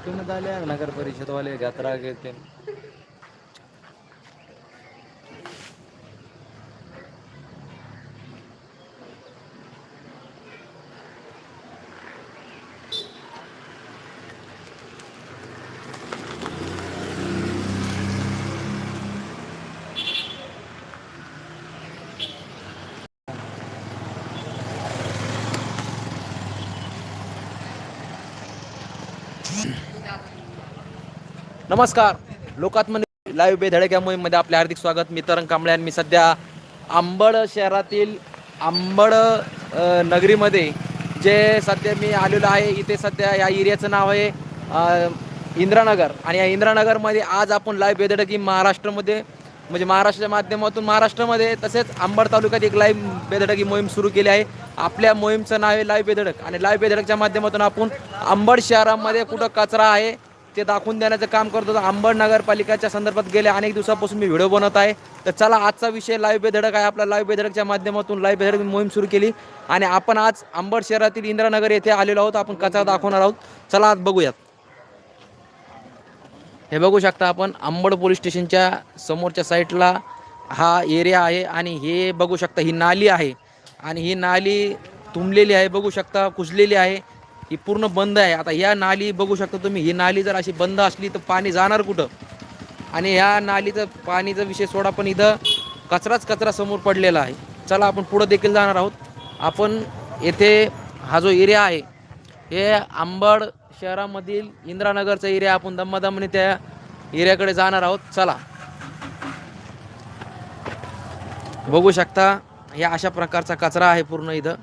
चौकीमध्ये आले नगर परिषदवाले यात्रा घेते नमस्कार. लोकात्मने लाईव्ह बेधडक या मोहीममध्ये आपले हार्दिक स्वागत. मी तरंग कांबळे आणि मी सध्या आंबड शहरातील आंबड नगरीमध्ये जे सध्या मी आलेलो आहे इथे सध्या या एरियाचं नाव आहे इंद्रानगर. आणि या इंद्रानगरमध्ये आज आपण लाईव्ह बेधडकी महाराष्ट्रामध्ये म्हणजे महाराष्ट्राच्या माध्यमातून महाराष्ट्रामध्ये तसेच आंबड तालुक्यात एक लाईव्ह बेधडक ही मोहीम सुरू केली आहे. आपल्या मोहीमचं नाव आहे लाईव्ह बेधडक. आणि लाईव्ह बेधडकच्या माध्यमातून आपण आंबड शहरामध्ये कुठं कचरा आहे ते दाखवून देण्याचं काम करतो अंबड नगरपालिकेच्या संदर्भात गेल्या अनेक दिवसापासून मी व्हिडिओ बनवत आहे. तर चला आजचा विषय लाईव्ह बेधडक आहे. आपला लाईव्ह बेधडकच्या माध्यमातून लाईव्ह बेधडक मोहीम सुरू केली. आणि आपण आज अंबड शहरातील इंद्रानगर येथे आलेलो आहोत. आपण कचरा दाखवणार आहोत. चला आज बघूयात. हे बघू शकता आपण अंबड पोलीस स्टेशनच्या समोरच्या साईडला हा एरिया आहे. आणि हे बघू शकता ही नाली आहे. आणि ही नाली तुंबलेली आहे. बघू शकता कुजलेली आहे. ही पूर्ण बंद आहे. आता या नाली बघू शकता तुम्ही ही नाली जर अशी बंद असली तर पाणी जाणार कुठं? आणि ह्या नालीचं पाणीचा विषय सोडा पण इथं कचराच कचरा समोर पडलेला आहे. चला आपण पुढं देखील जाणार आहोत. आपण येथे हा जो एरिया आहे हे आंबड शहरामधील इंद्रानगरचा एरिया आपण दम्मादमने त्या एरियाकडे जाणार आहोत. चला. बघू शकता हे अशा प्रकारचा कचरा आहे पूर्ण इथं.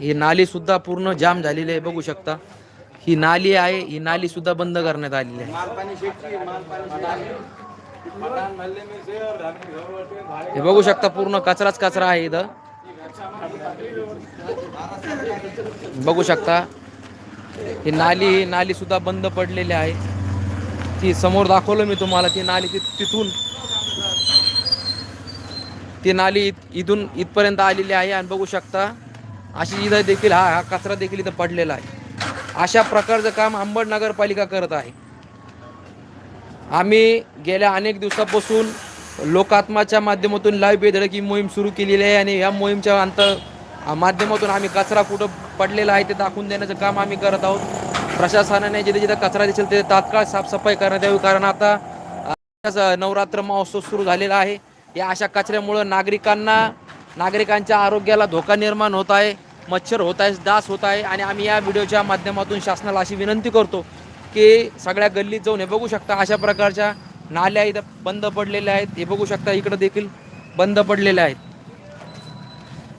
ही नाली सुद्धा पूर्ण जाम झालेली आहे बघू शकता. ही नाली आहे ही नाली सुद्धा बंद करण्यात आलेली आहे. हे बघू शकता पूर्ण कचराच कचरा आहे इथं. बघू शकता ही नाली ही नाली सुद्धा बंद पडलेली आहे. ती समोर दाखवलं मी तुम्हाला ती नाली तिथून. ती नाली इथून इथपर्यंत आलेली आहे आणि बघू शकता अशी इथं देखील हा हा कचरा देखील इथं पडलेला आहे. अशा प्रकारचं काम अंबड नगरपालिका करत आहे. आम्ही गेल्या अनेक दिवसापासून लोकात्माच्या माध्यमातून लाईव्ह बेधडकी मोहीम सुरू केलेली आहे आणि या मोहीमच्या अंतर माध्यमातून आम्ही कचरा कुठं पडलेला आहे ते दाखवून देण्याचं काम आम्ही करत आहोत. प्रशासनाने जिथे जिथे कचरा दिसेल तिथे तात्काळ साफसफाई करण्यात यावी कारण आता नवरात्र महोत्सव सुरू झालेला आहे. या अशा कचऱ्यामुळं नागरिकांना नागरिकांच्या आरोग्याला धोका निर्माण होत आहे मच्छर होत आहे डास होत आहे आणि आम्ही या व्हिडिओच्या माध्यमातून शासनाला अशी विनंती करतो की सगळ्या गल्लीत जाऊन हे बघू शकता अशा प्रकारच्या नाल्या इथं बंद पडलेल्या आहेत. हे बघू शकता इकडं देखील बंद पडलेल्या आहेत.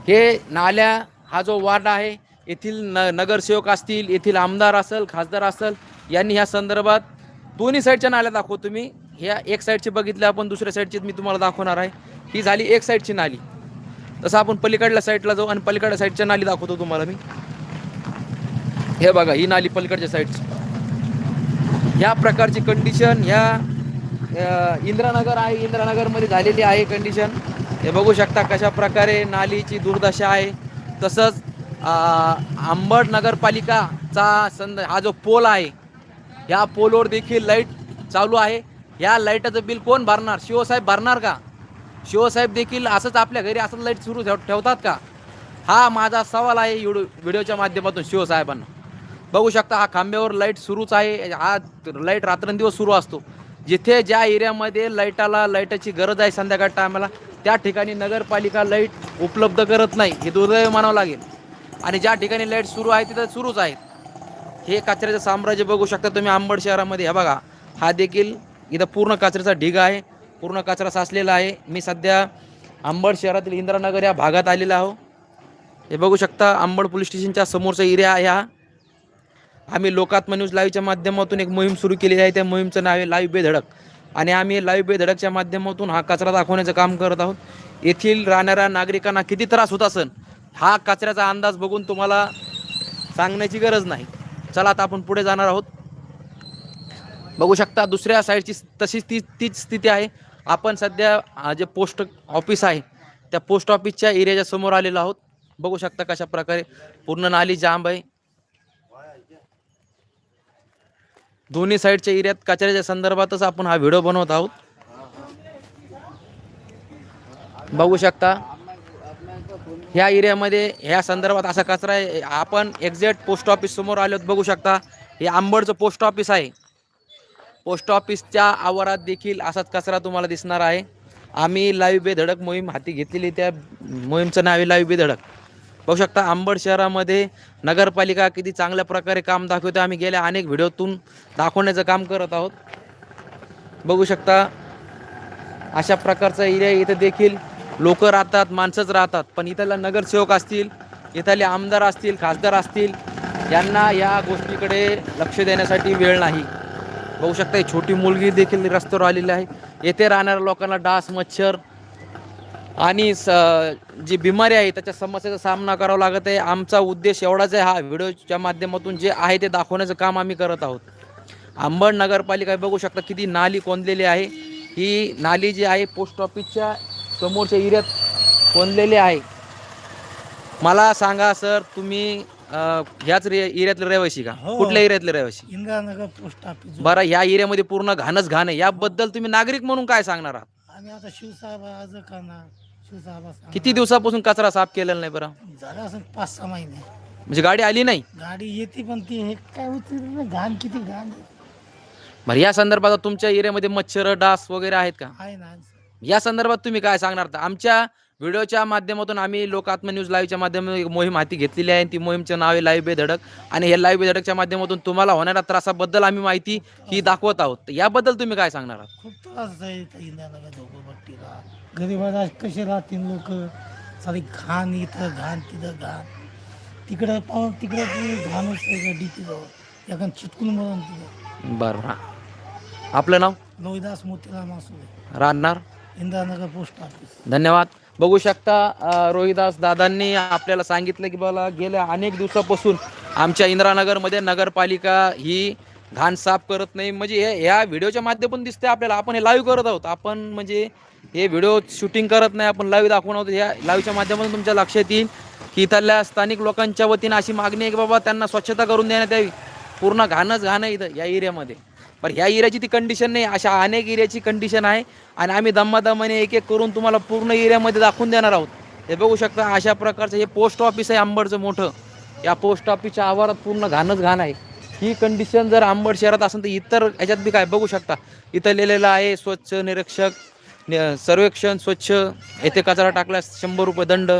हे नाल्या हा जो वार्ड आहे येथील न नगरसेवक असतील येथील आमदार असेल खासदार असेल यांनी ह्या संदर्भात दोन्ही साईडच्या नाल्या दाखवतो तुम्ही. ह्या एक साईडची बघितल्या आपण दुसऱ्या साईडची मी तुम्हाला दाखवणार आहे. ही झाली एक साईडची नाली. तसं आपण पलीकडल्या साईडला जाऊ आणि पलीकडल्या साईडच्या नाली दाखवतो तुम्हाला मी. हे बघा ही नाली पलीकडच्या साईडची ह्या प्रकारची कंडिशन ह्या इंद्रानगर आहे इंद्रानगरमध्ये झालेली आहे कंडिशन हे बघू शकता कशा प्रकारे नालीची दुर्दशा आहे. तसंच आंबड नगरपालिकाचा संद हा जो पोल आहे या पोलवर देखील लाइट चालू आहे. या लाईटाचं बिल कोण भरणार? शिवसाहेब भरणार का? शिवसाहेब देखील असंच आपल्या घरी असंच लाइट सुरू ठेव ठेवतात का? हा माझा सवाल आहे व्हिडिओ व्हिडिओच्या माध्यमातून शिवसाहेबांना. बघू शकता हा खांब्यावर लाइट सुरूच आहे. हा लाइट रात्रंदिवस सुरू असतो. जिथे ज्या एरियामध्ये लाईटाला लाईटाची गरज आहे संध्याकाळ टायमाला त्या ठिकाणी नगरपालिका लाइट उपलब्ध करत नाही हे दुर्दैव मानावं लागेल. आणि ज्या ठिकाणी लाइट सुरू आहे तिथं सुरूच आहेत. हे कचऱ्याचं साम्राज्य बघू शकता तुम्ही आंबड शहरामध्ये. हे बघा हा देखील इथं पूर्ण कचऱ्याचा ढिगा आहे. पूर्ण कचरा साचलेला आहे. मी सध्या आंबड शहरातील इंद्रानगर या भागात आलेला आहो. हे बघू शकता आंबड पोलीस स्टेशनच्या समोरचा एरिया आहे हा. आम्ही लोकात्मा न्यूज लाईव्हच्या माध्यमातून एक मोहीम सुरू केलेली आहे. त्या मोहीमचं नाव आहे लाईव्ह बेधडक. आणि आम्ही लाईव्ह बेधडकच्या माध्यमातून हा कचरा दाखवण्याचं काम करत आहोत. येथील राहणाऱ्या नागरिकांना किती त्रास होत असेल हा कचऱ्याचा अंदाज बघून तुम्हाला सांगण्याची गरज नाही. चला आता आपण पुढे जाणार आहोत. बघू शकता दुसऱ्या साईडची तशीच ती तीच स्थिती आहे. आपण सध्या जे पोस्ट ऑफिस आहे त्या पोस्ट ऑफिसच्या एरियाच्या समोर आलेलो आहोत. बघू शकता कशा प्रकारे पूर्ण नाली जांब आहे. दोन्ही साईडच्या एरियात कचऱ्याच्या संदर्भातच आपण हा व्हिडिओ बनवत आहोत. बघू शकता ह्या एरियामध्ये ह्या संदर्भात असा कचरा आहे. आपण एक्झॅक्ट पोस्ट ऑफिस समोर आलो बघू शकता हे आंबडचं पोस्ट ऑफिस आहे. पोस्ट ऑफिसच्या आवारात देखील असाच कचरा तुम्हाला दिसणार आहे. आम्ही लाईव्ह बेधडक मोहीम हाती घेतलेली त्या मोहीमचं नाव आहे लाईव्ह बेधडक. बघू शकता आंबड शहरामध्ये नगरपालिका किती चांगल्या प्रकारे काम दाखवते. आम्ही गेल्या अनेक व्हिडिओतून दाखवण्याचं काम करत आहोत. बघू शकता अशा प्रकारचा एरिया इथं देखील लोक राहतात माणसंच राहतात. पण इथला नगरसेवक असतील इथले आमदार असतील खासदार असतील यांना या गोष्टीकडे लक्ष देण्यासाठी वेळ नाही. पाहू शकता ही छोटी मुलगी देखील रस्त्यावर आलेली आहे. येथे राहणाऱ्या लोकांना डास मच्छर आणि स जी बिमारी आहे त्याच्या समस्येचा सामना करावा लागत आहे. आमचा उद्देश एवढाच आहे हा व्हिडिओच्या माध्यमातून जे आहे ते दाखवण्याचं काम आम्ही करत आहोत. आंबड नगरपालिका बघू शकता किती नाली कोंदलेली आहे. ही नाली जी आहे पोस्ट ऑफिसच्या समोरच्या एरियात कोंदलेली आहे. मला सांगा सर तुम्ही अं, ह्याच रे एरियातले रहिवासी का? हो. कुठल्या एरियातले रहिवासी? इंदिरानगर पोस्ट ऑफिस बरं ह्या एरियामध्ये पूर्ण घाणच घाण आहे. याबद्दल तुम्ही नागरिक म्हणून काय सांगणार आहात? आम्ही आता शिवसाहेब आज करणार. शिवसाहेब किती दिवसापासून कचरा साफ केलेला नाही बरं? झालं असं पाच सहा महिने. म्हणजे गाडी आली नाही? गाडी येते पण ती हे काय होती रे, घाण किती घाण बरं या संदर्भात तुमच्या एरियामध्ये मच्छर डास वगैरे आहेत का? आहे ना या संदर्भात तुम्ही काय सांगणार? आमच्या व्हिडिओच्या माध्यमातून आम्ही लोक न्यूज लाईव्हच्या माध्यमातून एक मोहीम हाती घेतलेली आहे. ती मोहीमचं नाव आहे लाईव्ह बेधडक आणि हे लाईव्ह बेधडकच्या माध्यमातून तुम्हाला होणाऱ्या त्रासाबद्दल आम्ही माहिती ही दाखवत आहोत. तर याबद्दल तुम्ही काय सांगणार आहात? खूप त्रास आहे इथं इंदिरानगर झोपडपट्टीला. गरीबाला कसे राहतील लोक? सारी घाण इथं घाण तिथं घाण. तिकडं पाहून तिकडं ते घाणच डीपी जवळ एखाद चिटकून मरण तिथं. बरं हां आपलं नाव? लोहिदास मोतीराम मासुले राहणार इंदिरानगर पोस्ट ऑफिस. धन्यवाद. बघू शकता रोहिदास दादांनी आपल्याला सांगितलं की बाबा गेल्या अनेक दिवसापासून आमच्या इंदिरानगरमध्ये नगरपालिका ही घाण साफ करत नाही. म्हणजे हे ह्या व्हिडिओच्या माध्यमातून दिसते आपल्याला. आपण हे लाईव्ह करत आहोत. आपण म्हणजे हे व्हिडिओ शूटिंग करत नाही. आपण लाईव्ह दाखवून आहोत. या लाईव्हच्या माध्यमातून तुमच्या लक्षात येईल की इथल्या स्थानिक लोकांच्या वतीनं अशी मागणी आहे की बाबा त्यांना स्वच्छता करून देण्यात यावी. पूर्ण घाणच घाण आहे इथं या एरियामध्ये पण ह्या एरियाची ती कंडिशन नाही अशा अनेक एरियाची कंडिशन आहे. आणि आम्ही दमादमाने एक एक करून तुम्हाला पूर्ण एरियामध्ये दाखवून देणार आहोत. हे बघू शकता अशा प्रकारचं हे पोस्ट ऑफिस आहे अंबडचं मोठं. या पोस्ट ऑफिसच्या आवारात पूर्ण घाणच घाण आहे. ही कंडिशन जर आंबड शहरात असेल तर इतर ह्याच्यात बी काय? बघू शकता. इथं लिहिलेलं आहे स्वच्छ निरीक्षक सर्वेक्षण स्वच्छ येथे कचरा टाकल्यास शंभर रुपये दंड.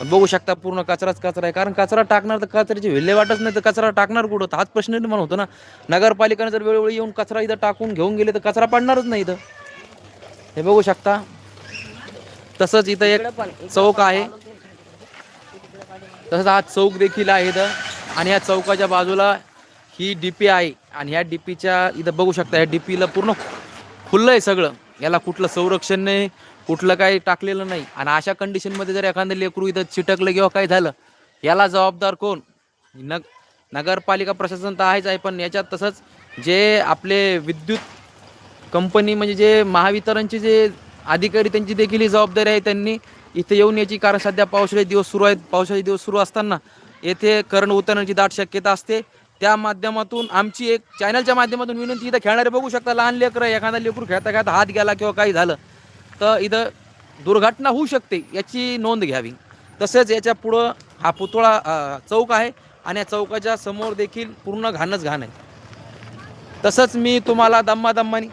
पण बघू शकता पूर्ण कचराच कचरा आहे. कारण कचरा टाकणार तर कचऱ्याची विल्हेवाटच नाही तर कचरा टाकणार कुठं? तर हाच प्रश्न निर्माण होतो ना. नगरपालिकेने जर वेळोवेळी येऊन कचरा इथं टाकून घेऊन गेले तर कचरा पडणारच नाही इथं. हे बघू शकता. तसंच इथं एक चौक आहे. तसंच हा चौक देखील आहे इथं. आणि या चौकाच्या बाजूला ही डीपी आहे. आणि ह्या डीपीच्या इथं बघू शकता या डीपीला पूर्ण खुल्लं आहे सगळं. याला कुठलं संरक्षण नाही कुठलं काही टाकलेलं नाही. आणि अशा कंडिशनमध्ये जर एखादं लेकरू इथं चिटकलं किंवा काही झालं याला जबाबदार कोण? नग नगरपालिका प्रशासन तर आहेच आहे पण याच्यात तसंच जे आपले विद्युत कंपनी म्हणजे जे महावितरणचे जे अधिकारी त्यांची देखील ही जबाबदारी आहे त्यांनी इथे येऊन याची कारण सध्या पावसाळी दिवस सुरू आहेत. पावसाळी दिवस सुरू असताना येथे करण उतरण्याची दाट शक्यता असते. त्या माध्यमातून आमची एक चॅनलच्या माध्यमातून विनंती इथं खेळणारे बघू शकता लहान लेकरं एखादा लेकरू खेळता खेळता हात गेला किंवा काही झालं तर इथं दुर्घटना होऊ शकते याची नोंद घ्यावी. तसेच याच्या पुढं हा पुतळा चौक आहे आणि या चौकाच्या समोर देखील पूर्ण घाणच घाण आहे. तसंच मी तुम्हाला दम्मा दम्मानी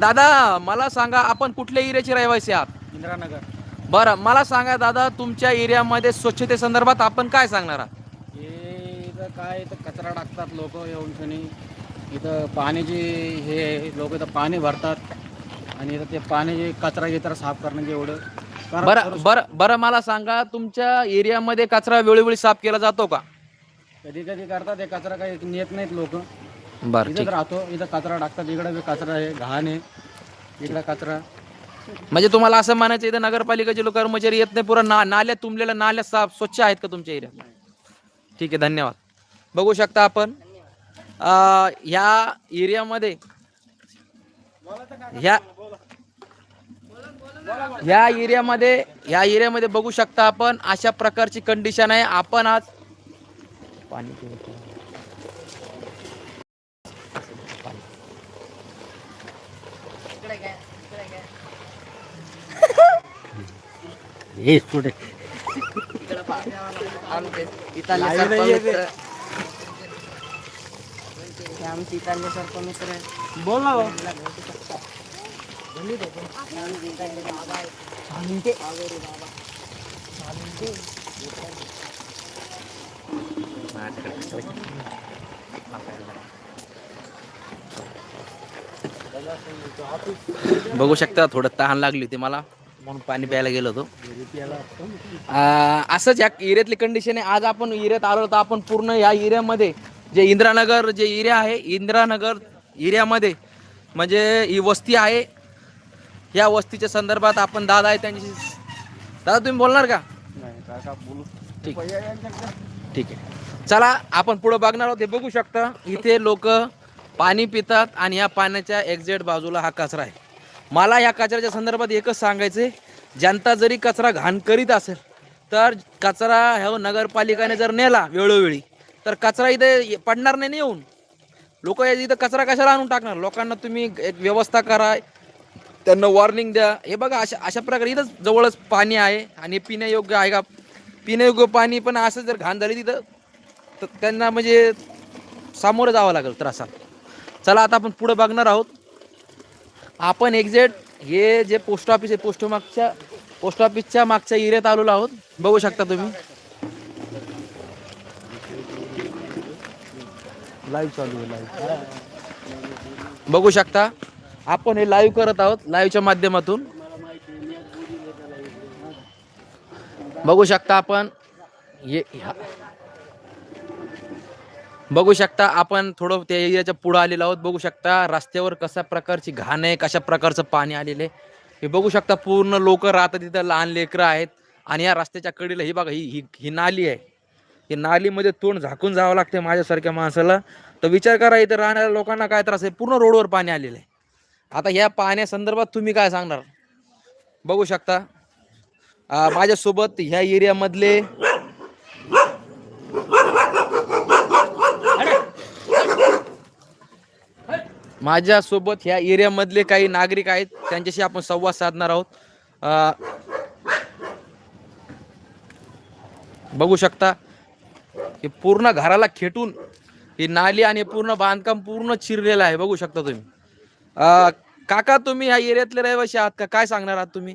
दादा मला सांगा आपण कुठल्या एरियाचे रहिवासी आहात? इंदिरानगर. बरं मला सांगा दादा तुमच्या एरियामध्ये स्वच्छतेसंदर्भात आपण काय सांगणार आहात? हे इथं काय इथं कचरा टाकतात लोक येऊन शनी. इथं पाण्याची हे लोक इथं पाणी भरतात. आणि इथं ते पाणी कचरा गिचरा साफ करण्याचे एवढं. बरं बरं बरं मला सांगा तुमच्या एरियामध्ये कचरा वेळोवेळी साफ केला जातो का? कधी कधी करतात हे कचरा काही नेत नाहीत लोक. बरं इथंच राहतो इथं कचरा टाकतात इकडे बी कचरा आहे घाण आहे इकडे कचरा. म्हणजे तुम्हाला असं म्हणायचं इथं नगरपालिकेचे लोक कर्मचारी येत नाही पुरा ना नाल्या तुंबलेल्या नाल्या साफ स्वच्छ आहेत का तुमच्या एरियात? ठीक आहे धन्यवाद. बघू शकता आपण ह्या एरियामध्ये ह्या ह्या एरियामध्ये ह्या एरियामध्ये बघू शकता आपण अशा प्रकारची कंडिशन आहे. आपण आज पाणी हे पुढे इथले सर्पमित्र हे आमचे इथले सर्पमित्र आहे बोल ना बघू शकता थोडं तहान लागली होती मला. म्हणून पाणी प्यायला गेलो होतो. असंच या एरियातली कंडिशन आहे. आज आपण एरियात आलो होतो आपण पूर्ण या एरियामध्ये जे इंदिरानगर जे एरिया आहे इंदिरानगर एरियामध्ये म्हणजे ही वस्ती आहे. या वस्तीच्या संदर्भात आपण दादा आहे त्यांच्याशी दादा तुम्ही बोलणार का? ठीक. ठीक आहे. चला आपण पुढे बघणार आहोत. हे बघू शकता इथे लोक पाणी पितात आणि या पाण्याच्या एक्झॅक्ट बाजूला हा कचरा आहे. मला ह्या कचऱ्याच्या संदर्भात एकच सांगायचं आहे जनता जरी कचरा घाण करीत असेल तर कचरा ह्या नगरपालिकेने जर नेला वेळोवेळी तर कचरा इथे ये- पडणार नाही ना येऊन. लोक इथं कचरा कशाला आणून टाकणार? लोकांना तुम्ही एक व्यवस्था करा त्यांना वॉर्निंग द्या. हे बघा अशा अशा प्रकारे इथंच जवळच पाणी आहे आणि पिण्यायोग्य आहे का? पिण्यायोग्य पाणी पण असं जर घाण झाली तिथं तर त्यांना म्हणजे सामोरं जावं लागेल त्रासात. चला आता आपण पुढं बघणार आहोत. आपण एक्झॅक्ट हे जे पोस्ट ऑफिस आहे पोस्ट मागच्या पोस्ट ऑफिसच्या मागच्या एरियात आलेलो आहोत. बघू शकता तुम्ही. लाईव्ह चालू आहे लाईव्ह बघू शकता. आपण हे लाईव्ह करत आहोत लाईव्हच्या माध्यमातून. बघू शकता आपण. हे. बघू शकता आपण थोडं त्या एरियाच्या पुढं आलेलो आहोत. बघू शकता रस्त्यावर कशा प्रकारची घाण आहे कशा प्रकारचं पाणी आलेलं आहे. हे बघू शकता पूर्ण लोक राहतात तिथं लहान लेकरं आहेत. आणि या रस्त्याच्या कडेला ही बघा ही ही ही नाली आहे. ही नालीमध्ये तोंड झाकून जावं लागते माझ्यासारख्या माणसाला. तर विचार करा इथं राहणाऱ्या लोकांना काय त्रास आहे? पूर्ण रोडवर पाणी आलेलं आहे. आता ह्या पाण्यासंदर्भात तुम्ही काय सांगणार? बघू शकता माझ्यासोबत ह्या एरियामधले माझ्यासोबत ह्या एरियामधले काही नागरिक आहेत त्यांच्याशी आपण संवाद साधणार आहोत. बघू शकता हे पूर्ण घराला खेटून ही नाली आणि पूर्ण बांधकाम पूर्ण चिरलेलं आहे बघू शकता तुम्ही. काका तुम्ही ह्या एरियातले रहिवासी आहात का? काय सांगणार आहात तुम्ही?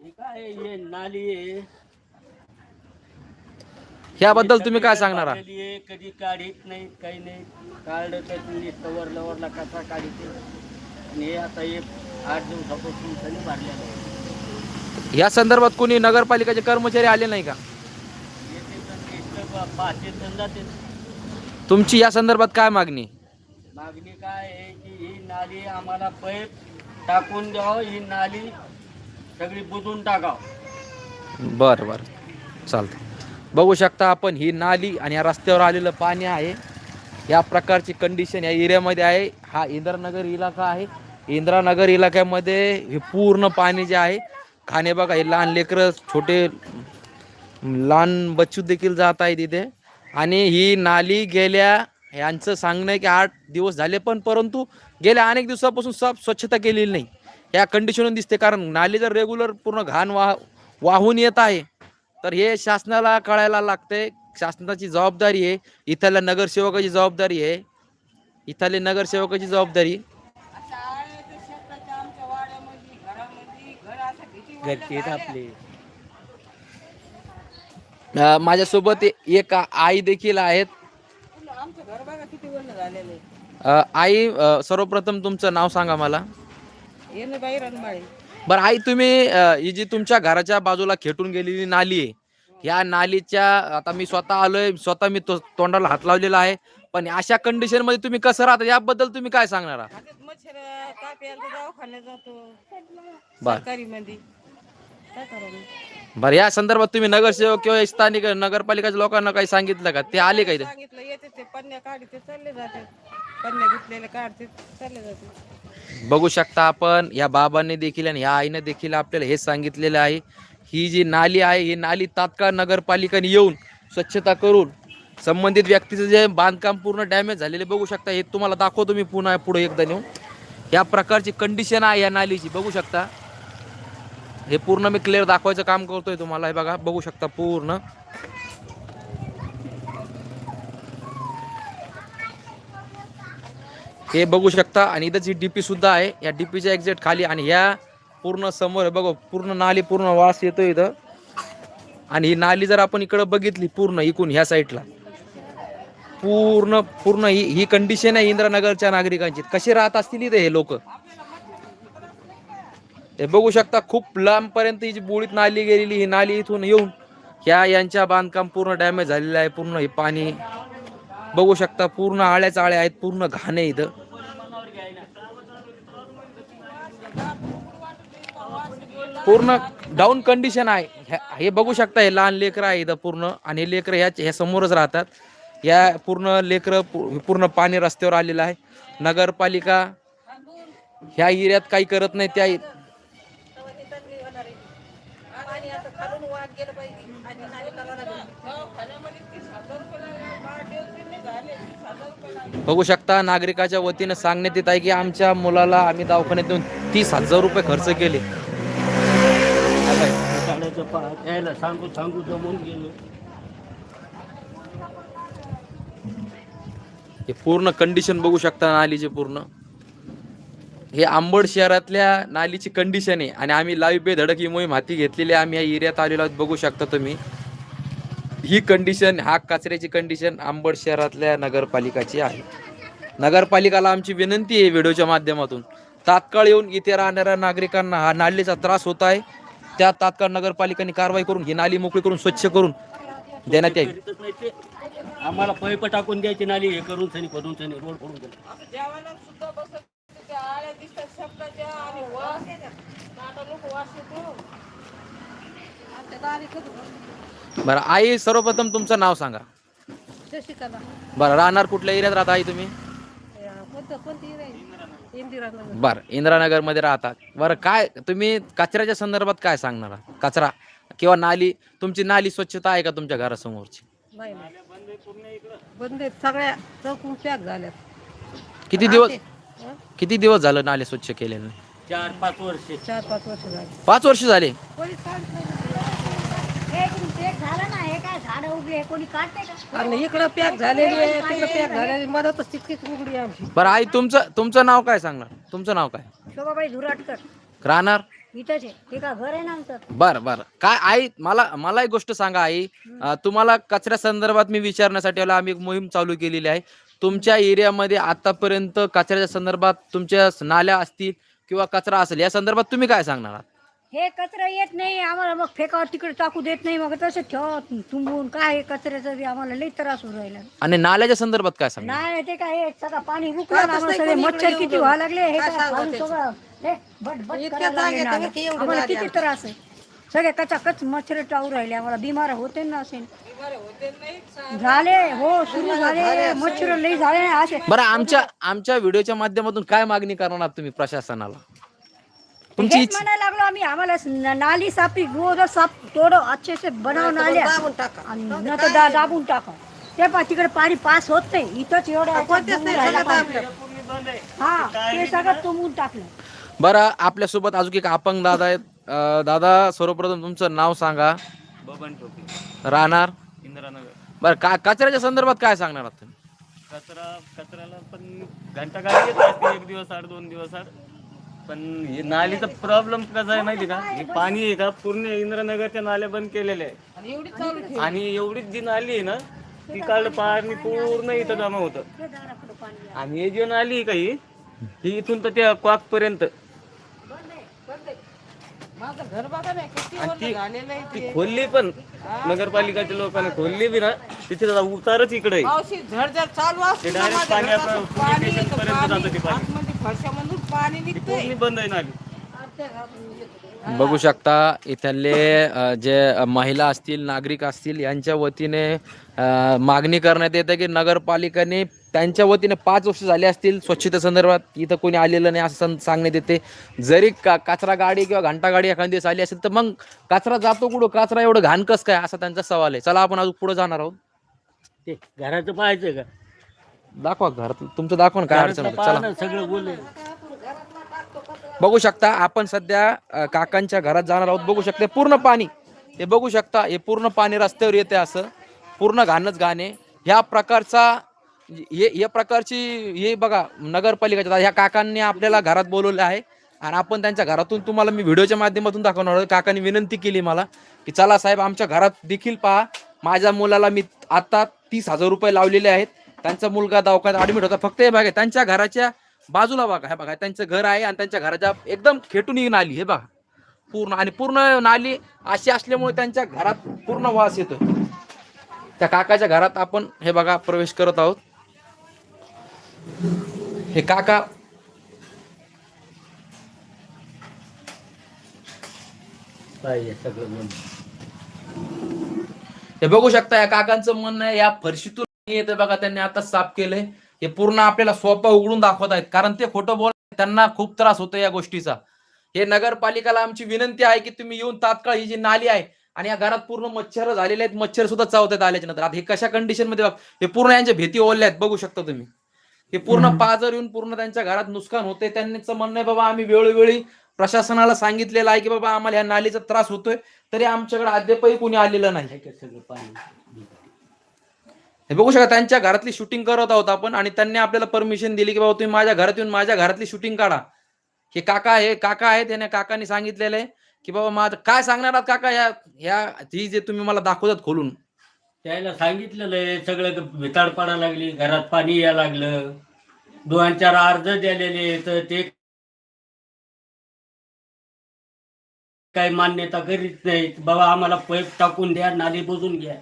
काय नाली आहे. ह्याबद्दल तुम्ही काय सांगणार आहात? काढलेली आहे, कधी काढीत नाही काही नाही. काढलं तर नुसतं वरला वरला कसा काढते आणि हे आता हे आठ दिवसापासून सनी भरलेलं आहे. या संदर्भात कोणी नगरपालिकेचे कर्मचारी आले नाही का? येते तर इथलं पा- पाचशे जण जाते. तुमची या संदर्भात काय मागणी? मागणी काय आहे की ही नाली आम्हाला पैप टाकून द्यावं ही नाली सगळी बुजून टाकावं. बर बर. चालतं बघू शकता आपण ही नाली आणि या रस्त्यावर आलेलं पाणी आहे. या प्रकारची कंडिशन या एरियामध्ये आहे. हा इंद्रानगर इलाका आहे. इंद्रानगर इलाक्यामध्ये हे पूर्ण पाणी जे आहे खाणे बघा हे लहान लेकरं छोटे लहान बच्चू देखील जात आहे तिथे आणि ही नाली गेल्या यांचं सांगणं आहे की आठ दिवस झाले पण परंतु गेल्या अनेक दिवसापासून साफ स्वच्छता केलेली नाही. या कंडिशनून दिसते कारण नाली जर रेग्युलर पूर्ण घाण वाह वाहून येत आहे तर हे शासनाला कळायला लागते शासनाची जबाबदारी आहे. इथल्या नगरसेवकाची जबाबदारी आहे. इथले नगरसेवकाची जबाबदारी. माझ्यासोबत एक आई देखील आहेत. आई सर्वप्रथम तुमचं नाव सांगा मला. बरं आई तुम्ही अं, ही जी तुमच्या घराच्या बाजूला खेटून गेलेली नाली आहे या नालीच्या आता मी स्वतः आलोय स्वतः मी तो तोंडाला हात लावलेला आहे पण अशा कंडिशनमध्ये तुम्ही कसं राहता? याबद्दल तुम्ही काय सांगणार आहात? हातात मच्छर ताप यायला तर दवाखान्यात जातो बर. सरकारी मध्ये काय करावं? बरं या संदर्भात तुम्ही नगरसेवक किंवा स्थानिक नगरपालिकेच्या लोकांना काही सांगितलं का? ते आले का इथे? सांगितलं येते ते काढते चालले जाते पन्न्या घेतलेले काढते चालले जाते बघू शकता आपण या बाबांनी देखील आणि या आईने देखील आपल्याला हे सांगितलेलं आहे. ही जी नाली आहे ही नाली तात्काळ नगरपालिकेने येऊन स्वच्छता करून संबंधित व्यक्तीचं जे बांधकाम पूर्ण डॅमेज झालेले बघू शकता. हे तुम्हाला दाखवतो मी पुन्हा पुढे एकदा नेऊन. या प्रकारची कंडिशन आहे या नालीची बघू शकता. हे पूर्ण मी क्लिअर दाखवायचं काम करतोय तुम्हाला. हे बघा बघू शकता पूर्ण. हे बघू शकता. आणि इथं जी डीपी सुद्धा आहे या डीपीच्या एक्झॅक्ट खाली आणि ह्या पूर्ण समोर आहे बघा पूर्ण नाली पूर्ण वास येतो इथं. आणि ही नाली जर आपण इकडं बघितली पूर्ण इकून ह्या साईडला पूर्ण पूर्ण ही ही कंडिशन आहे इंद्रनगरच्या नागरिकांची. कसे राहत असतील इथे हे लोक? हे बघू शकता खूप लांबपर्यंत ही जी बुळीत नाली गेलेली ही नाली इथून येऊन ह्या यांच्या बांधकाम पूर्ण डॅमेज झालेलं आहे. पूर्ण हे पाणी बघू शकता पूर्ण आळ्याच आळ्या आहेत पूर्ण घाण आहे इथं पूर्ण डाऊन कंडिशन आहे. हे बघू शकता हे लहान लेकरं आहे इथं पूर्ण. आणि हे लेकरं ह्या ह्या समोरच राहतात. या पूर्ण लेकरं पूर्ण पाणी रस्त्यावर आलेलं आहे. नगरपालिका ह्या एरियात काही करत नाही त्या पाणी आता खालून वाट गेलं पाहिजे आणि नाली करायला दवाखान्यामध्ये तीस हजार रुपये लागले बाळ दिवशी झाले तीस हजार रुपये लागले बघू शकता नागरिकाच्या वतीनं सांगण्यात येत आहे की आमच्या मुलाला आम्ही दवाखान्यात येऊन तीस हजार रुपये खर्च केले. हे पूर्ण कंडिशन बघू शकता नालीचे पूर्ण. हे आंबड शहरातल्या नालीची कंडिशन आहे आणि आम्ही लाईव्ह बेधडक ही मोहीम हाती घेतलेली आहे. आम्ही या एरियात आलेलो आहोत बघू शकता तुम्ही. ही कंडिशन हा कचऱ्याची कंडिशन आंबड शहरातल्या नगरपालिकाची आहे. नगरपालिकाला आमची विनंती आहे व्हिडिओच्या माध्यमातून. तात्काळ येऊन इथे राहणाऱ्या नागरिकांना हा नालीचा त्रास होत आहे. त्या तात्काळ नगरपालिकेने कारवाई करून ही नाली मोकळी करून स्वच्छ करून देण्यात यावी आम्हाला पैप टाकून द्यायची नाली हे करून सनी करून सनी रोड करून बरं आई सर्वप्रथम तुमचं नाव सांगा. शशिकला. बरं राहणार कुठल्या एरियात राहता आई तुम्ही? कोणतं कोणती राहील इंदिरानगर. बरं इंदिरानगरमध्ये राहतात. बरं काय तुम्ही कचऱ्याच्या संदर्भात काय सांगणार? आहात? कचरा किंवा नाली तुमची नाली स्वच्छता आहे का तुमच्या घरासमोरची? नाही नाही. बंद आहेत सगळ्या चौकून पॅक झाल्यात. किती दिवस हं? किती दिवस झालं नाले स्वच्छ केलेले? नाही? चार पाच वर्ष. चार पाच वर्ष झाली. पाच वर्ष झाले? कोणी काढत झालं आणि इकडं पॅक झालेली आहे तिकडं पॅक झालेली मदतच तितकीच उघडी आहे आमची. बरं आई तुमचं तुमचं नाव काय सांगणार? तुमचं नाव काय? शोभाबाई धुराटकर. राहणार? इथंच आहे. ते का घर आहे ना आमचं? बरं बरं. काय आई मला मला एक गोष्ट सांगा आई. अं, तुम्हाला कचऱ्या संदर्भात मी विचारण्यासाठी आलो. आम्ही एक मोहीम चालू केलेली आहे. तुमच्या एरियामध्ये आतापर्यंत कचऱ्याच्या संदर्भात तुमच्या नाल्या असतील किंवा कचरा असेल या संदर्भात तुम्ही काय सांगणार आहात? हे कचरा येत नाही आम्हाला मग फेकावर तिकडे टाकू देत नाही मग तसं ठेवा तुंबून काय हे कचऱ्याचं बी आम्हाला लई त्रास होऊ राहिला. आणि नाल्याच्या संदर्भात काय सांगणार? नाही ते काय हे सगळं पाणी रुकलं आम्हाला सगळे मच्छर किती व्हायला लागले हे काय सगळं हे बट बट करायला लागले ना आम्हाला. आम्हाला किती त्रास आहे? सगळे कचाकच मच्छर टाळू राहिले आम्हाला बिमार होते ना असेल झाले हो सुरू झाले. मच्छर लई झाले असे. बरं आमच्या आमच्या व्हिडिओच्या माध्यमातून काय मागणी करणार आहात तुम्ही प्रशासनाला? तुमची हेच इच्छा म्हणायला लागलो आम्ही आम्हाला न- नाली सापी रोज साप तोडो अच्छे से बनव नाल्या. आणि न तर दा- दाबून टाका. ते पा तिकडे पाणी पास होत नाही. इथंच एवढं राहिला पाणी. हा ते सगळं तुंबून टाकलं. बरं आपल्यासोबत अजून एक अपंग दादा आहेत. अं, दादा सर्वप्रथम तुमचं नाव सांगा. बबन टोपे. राहणार? इंदिरानगर. बरं काय कचऱ्याच्या संदर्भात काय सांगणार आहात तुम्ही? कचरा कचऱ्याला पण घंटा गाडी येत असते एक दिवस आड दोन दिवस आड. पण हे नालीचा प्रॉब्लेम कसा आहे माहिती का? हे पाणी आहे का? पूर्ण इंद्रनगरच्या नाल्या बंद केलेल्या आहे आणि एवढीच जी नाली आहे ना ती काल पाणी पूर्ण इथं जमा होतं. आणि हे जी नाली आहे का ही ही इथून तर त्या क्वाक पर्यंत. माझं घर बघा ना किती आणि ती झालेलं आहे ती खोलली पण नगरपालिकाच्या लोकांनी खोलली बी ना तिथे जरा उतारच इकडे आहे. पावशी झडझड चालू असते ते ना direct माझ्या पाणी आपलं पर्यंत जातं ते पाणी. आतमध्ये फरशामधून पाणी ती निघतंय. पूर्ण बंद आहे नाली बघू शकता इथले अ, जे महिला असतील नागरिक असतील यांच्या वतीने अ, मागणी करण्यात येते की नगरपालिकेने त्यांच्या वतीने पाच वर्ष झाले असतील स्वच्छते संदर्भात. इथं कोणी आलेलं नाही असं सं- सांगण्यात येते. जरी का कचरा गाडी किंवा घंटा गाडी एखादी दिवस आली असेल तर मग कचरा जातो कुठं? कचरा एवढं घाण कस काय? असा त्यांचा सवाल आहे. चला आपण अजून पुढे जाणार आहोत. ते घराचं पाहायचं का? दाखवा घर तुमचं दाखवा ना काय अडचण होतं. चला. सगळं बोल बघू शकता आपण सध्या काकांच्या घरात जाणार आहोत. बघू शकते पूर्ण पाणी. हे बघू शकता हे पूर्ण पाणी रस्त्यावर येते असं. पूर्ण घाणच गाणे ह्या प्रकारचा हे या प्रकारची हे बघा नगरपालिकेच्या ह्या काकांनी आपल्याला घरात बोलवलं आहे. आणि आपण त्यांच्या घरातून तुम्हाला मी व्हिडिओच्या माध्यमातून दाखवणार आहोत. काकांनी विनंती केली मला की चला साहेब आमच्या घरात देखील पहा. माझ्या मुलाला मी आता तीस हजार रुपये लावलेले आहेत. त्यांचा मुलगा दवाखान्यात ऍडमिट होता. फक्त हे बघा त्यांच्या घराच्या बाजूला बघा हे बघा त्यांचं घर आहे आणि त्यांच्या घराच्या एकदम खेटून ही नाली हे बघा. पूर्ण आणि पूर्ण नाली अशी असल्यामुळे त्यांच्या घरात पूर्ण वास येतो. त्या काकाच्या घरात आपण हे बघा प्रवेश करत आहोत. हे काका हे बघू शकता या काकांचं म्हणणं या फरशीतून येते बघा त्यांनी आता साफ केलंय. हे पूर्ण आपल्याला सोपा उघडून दाखवत आहेत. कारण ते खोटं बोल त्यांना खूप त्रास होतो या गोष्टीचा. हे नगरपालिकाला आमची विनंती आहे की तुम्ही येऊन तात्काळ ही जी नाली आहे आणि या घरात पूर्ण मच्छर झालेले आहेत मच्छर सुद्धा चावतात आल्याच्यानंतर. आता हे कशा कंडिशनमध्ये हे पूर्ण यांच्या भीती ओढल्या आहेत बघू शकता तुम्ही. हे पूर्ण पाजर येऊन पूर्ण त्यांच्या घरात नुकसान होते त्यांचं म्हणणं आहे बाबा आम्ही वेळोवेळी प्रशासनाला सांगितलेलं आहे की बाबा आम्हाला या नालीचा त्रास होतोय. तरी आमच्याकडे अद्यापही कोणी आलेलं नाही. हे बघू शकता त्यांच्या घरातली शूटिंग करत आहोत आपण आणि त्यांनी आपल्याला परमिशन दिली की बाबा तुम्ही माझ्या घरात येऊन माझ्या घरातली शूटिंग काढा. हे काका आहे काका आहे त्याने काकांनी सांगितलेलं आहे की बाबा माझं काय सांगणार आहात काका? या या ही जे तुम्ही मला दाखवतात खोलून. त्याला सांगितलेलं आहे सगळं भिताड पडा लागली घरात पाणी यायला लागलं. दोन चार अर्ज दिलेले तर ते काही मान्यता करीत नाहीत. बाबा आम्हाला पैप टाकून द्या नाली बुजून घ्या.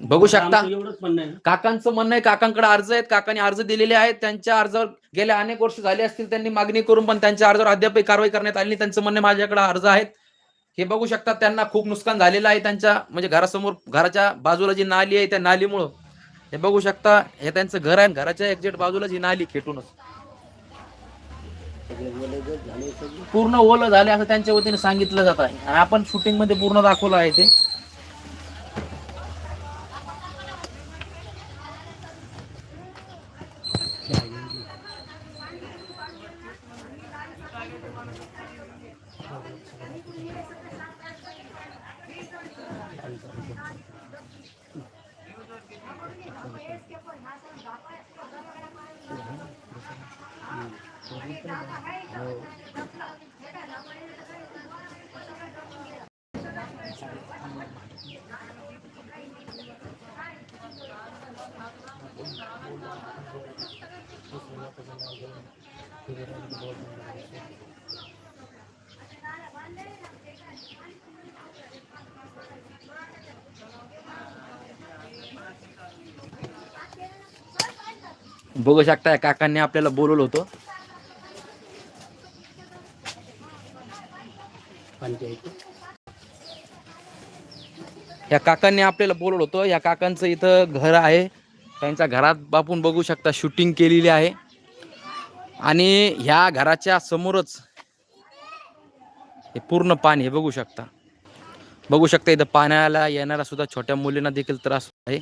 बघू शकता. एवढंच म्हणणं आहे. काकांचं म्हणणं आहे काकांकडे अर्ज आहेत काकांनी अर्ज दिलेले आहेत त्यांच्या अर्जावर गेल्या अनेक वर्ष झाले असतील त्यांनी मागणी करून पण त्यांच्या अर्जावर अद्यापही कारवाई करण्यात आली नाही. त्यांचं म्हणणं आहे, माझ्याकडे अर्ज आहेत. हे बघू शकता त्यांना खूप नुकसान झालेलं आहे त्यांच्या म्हणजे घरासमोर घराच्या बाजूला जी नाली आहे त्या नालीमुळं. हे बघू शकता हे त्यांचं घर आहे आणि घराच्या एक्झॅक्ट बाजूला जी नाली खेटूनच. पूर्ण ओलं झाले असं त्यांच्या वतीने सांगितलं जात आहे. आणि आपण शूटिंगमध्ये पूर्ण दाखवलं आहे ते. बघू शकता या काकांनी आपल्याला बोलवलं होतं. या काकांनी आपल्याला बोलवलं होतं. या काकांचं इथं घर आहे. त्यांच्या घरात बापून बघू शकता शूटिंग केलेली आहे. आणि ह्या घराच्या समोरच हे पूर्ण पाणी हे बघू शकता. बघू शकता इथं पाण्याला येणारा सुद्धा छोट्या मुलींना देखील त्रास आहे.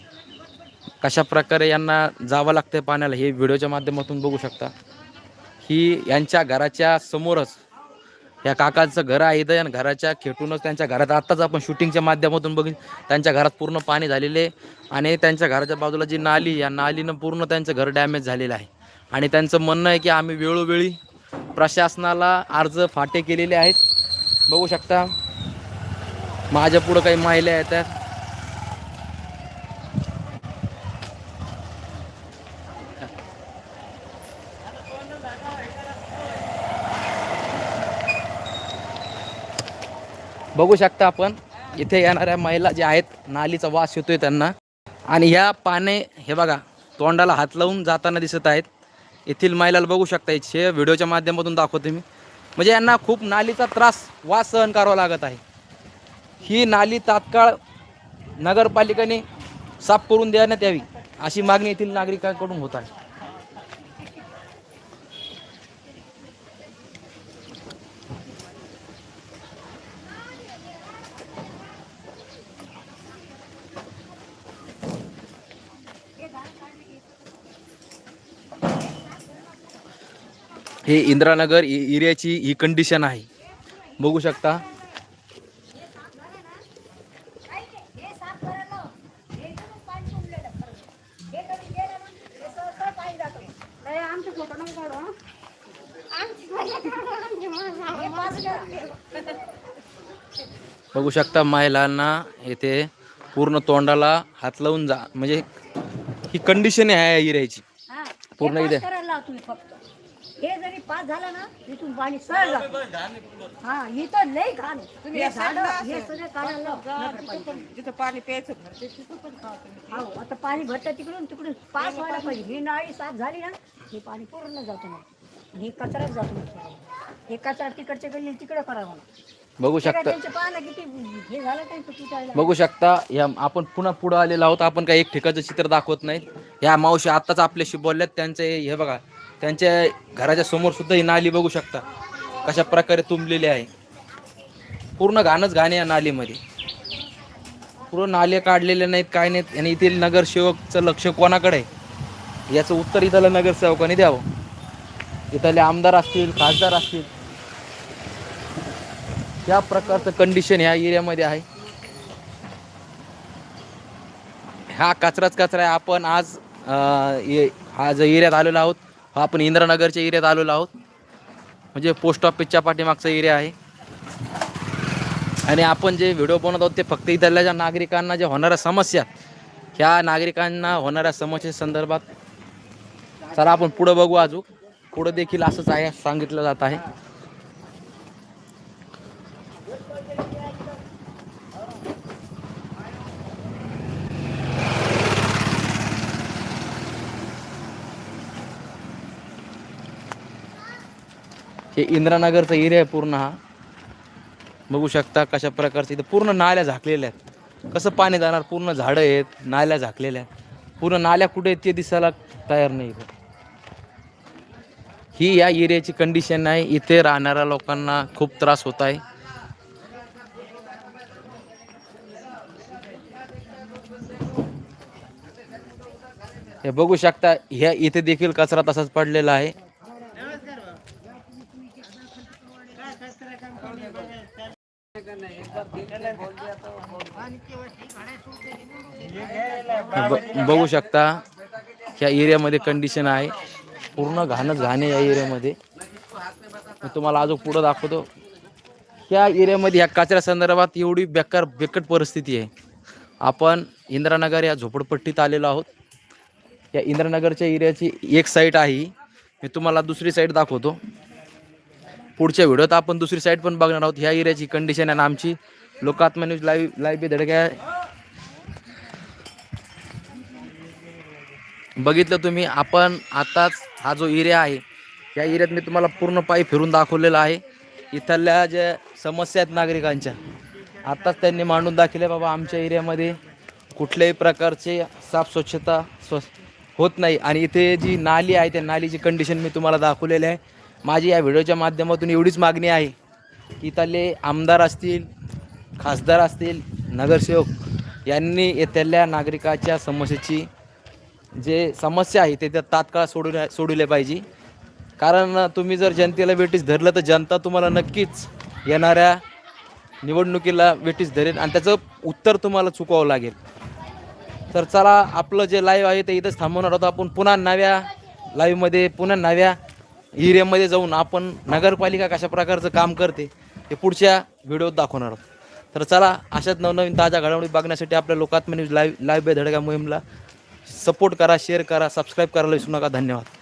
कशा प्रकारे यांना जावं लागतंय पाण्याला हे व्हिडिओच्या माध्यमातून बघू शकता. ही यांच्या घराच्या समोरच या काकाचं घर आहे इथं आणि घराच्या खेटूनच त्यांच्या घरात. आत्ताच आपण शूटिंगच्या माध्यमातून बघून त्यांच्या घरात पूर्ण पाणी झालेले आणि त्यांच्या घराच्या बाजूला जी नाली या नालीनं पूर्ण त्यांचं घर डॅमेज झालेलं आहे. आणि त्यांचं म्हणणं आहे की आम्ही वेळोवेळी प्रशासनाला अर्ज फाटे केलेले आहेत. बघू शकता माझ्या पुढं काही महिला येतात बघू शकता आपण इथे येणाऱ्या महिला ज्या आहेत नालीचा वास येतोय त्यांना. आणि ह्या पाने हे बघा तोंडाला हात लावून जाताना दिसत आहेत. येथील महिलाला बघू शकता इथे व्हिडिओच्या माध्यमातून दाखवते मी. म्हणजे यांना खूप नालीचा त्रास वास सहन करावा लागत आहे. ही नाली तात्काळ नगरपालिकेने साफ करून देण्यात यावी अशी मागणी येथील नागरिकांकडून होत आहे. हे इंदिरानगर एरियाची ही कंडिशन आहे बघू शकता. बघू शकता महिलांना येथे पूर्ण तोंडाला हात लावून जा म्हणजे ही कंडिशन आहे एरियाची पूर्ण इथे. पास करायला लाव तुम्ही फक्त हे जरी पास झालं ना इथून पाणी सरळ जातं. हा इथं लई घाण हे झाडं हे सगळं काढायला लाव. नगरपालिकेने. जिथं पाणी प्यायचं भरते तिथं पण खावं हो आता पाणी भरतं तिकडून तिकडून पास व्हायला पाहिजे. ही नाळी साफ झाली ना हे पाणी पूर्ण जातं आणि हे कचराच जातो. हे कचरा तिकडच्या गल्ली तिकडं करावं. बघू ते काय शकता. त्यांचे पाहायला किती हे झालं त्यांचं तुटायला बघू शकता या आपण पुन्हा पुढं आलेलो आहोत. आपण काही एक ठिकाणचं चित्र दाखवत नाहीत. या मावशी आत्ताच आपल्याशी बोलल्यात. त्यांचे हे बघा त्यांच्या घराच्या समोर सुद्धा ही नाली बघू शकता. कशा प्रकारे तुंबलेली आहे. पूर्ण घाणच घाण आहे या नालीमध्ये. पूर्ण नाले काढलेले नाहीत काय नाहीत. आणि येथील नगरसेवकचं लक्ष कोणाकडे आहे? याचं उत्तर इथल्या नगरसेवकाने द्यावं. इथले आमदार असतील खासदार असतील. या प्रकारचं कंडिशन ह्या एरियामध्ये आहे. हा कचराच कचरा आहे. आपण आज ये- हा जो एरियात आलेलो आहोत आपण इंद्रनगरच्या एरियात आलेलो आहोत. म्हणजे पोस्ट ऑफिसच्या पाठीमागचा एरिया आहे. आणि आपण जे व्हिडिओ बनवत आहोत ते फक्त इथल्या ज्या नागरिकांना ज्या होणाऱ्या समस्या ह्या नागरिकांना होणाऱ्या समस्ये संदर्भात चला आपण पुढं बघू अजून पुढं देखील असंच आहे सांगितलं जात आहे. हे इंद्रानगरचा एरिया आहे पूर्ण हा. बघू शकता कशा प्रकारचं इथं पूर्ण नाल्या झाकलेल्या आहेत. कसं पाणी जाणार? पूर्ण झाडं आहेत नाल्या झाकलेल्या आहेत. पूर्ण नाल्या कुठे आहेत ते दिसायला तयार नाही इथं. ही या एरियाची कंडिशन आहे. इथे राहणाऱ्या लोकांना खूप त्रास होत आहे. हे बघू शकता ह्या इथे देखील कचरा तसाच पडलेला आहे. बघू शकता ह्या एरियामध्ये कंडिशन आहे. पूर्ण घाणच घाण आहे या एरियामध्ये. मी तुम्हाला अजून पुढं दाखवतो. ह्या एरियामध्ये ह्या कचऱ्या संदर्भात एवढी बेकार बेकट परिस्थिती आहे. आपण इंद्रानगर या झोपडपट्टीत आलेलो आहोत. या इंद्रानगरच्या एरियाची एक साईड आहे. मी तुम्हाला दुसरी साईड दाखवतो. पुढच्या व्हिडिओत आपण दुसरी साईड पण बघणार आहोत. ह्या एरियाची कंडिशन आहे आणि आमची. लोकात्मा न्यूज लाईव्ह लाईव्ह बी धडक्या बघितलं तुम्ही आपण आताच हा जो एरिया आहे या एरियात मी तुम्हाला पूर्ण पायी फिरून दाखवलेला आहे. इथल्या ज्या समस्या आहेत नागरिकांच्या आताच त्यांनी मांडून दाखवले बाबा आमच्या एरियामध्ये कुठल्याही प्रकारचे साफ स्वच्छता स्व होत नाही. आणि इथे जी नाली आहे त्या नालीची कंडिशन मी तुम्हाला दाखवलेली आहे. माझी या व्हिडिओच्या माध्यमातून एवढीच मागणी आहे की इथले आमदार असतील खासदार असतील नगरसेवक यांनी येथल्या नागरिकाच्या समस्येची जे समस्या आहे ते त्या तात्काळ सोडवल्या सोडवले पाहिजे. कारण तुम्ही जर जनतेला वेटीस धरलं तर जनता तुम्हाला नक्कीच येणाऱ्या निवडणुकीला वेटीस धरेल आणि त्याचं उत्तर तुम्हाला चुकवावं लागेल. तर चला आपलं जे लाईव्ह आहे ते इथंच थांबवणार आहोत. आपण पुन्हा नव्या लाईव्हमध्ये पुन्हा नव्या एरियामध्ये जाऊन आपण नगरपालिका कशा प्रकारचं काम करते हे पुढच्या व्हिडिओत दाखवणार आहोत. तर चला अशाच नवनवीन ताज्या घडामोडी बघण्यासाठी आपल्या लोकात्म न्यूज लाईव्ह लाईव्ह धडका मोहीमला सपोर्ट करा शेअर करा सबस्क्राईब करायला विसरू नका. धन्यवाद.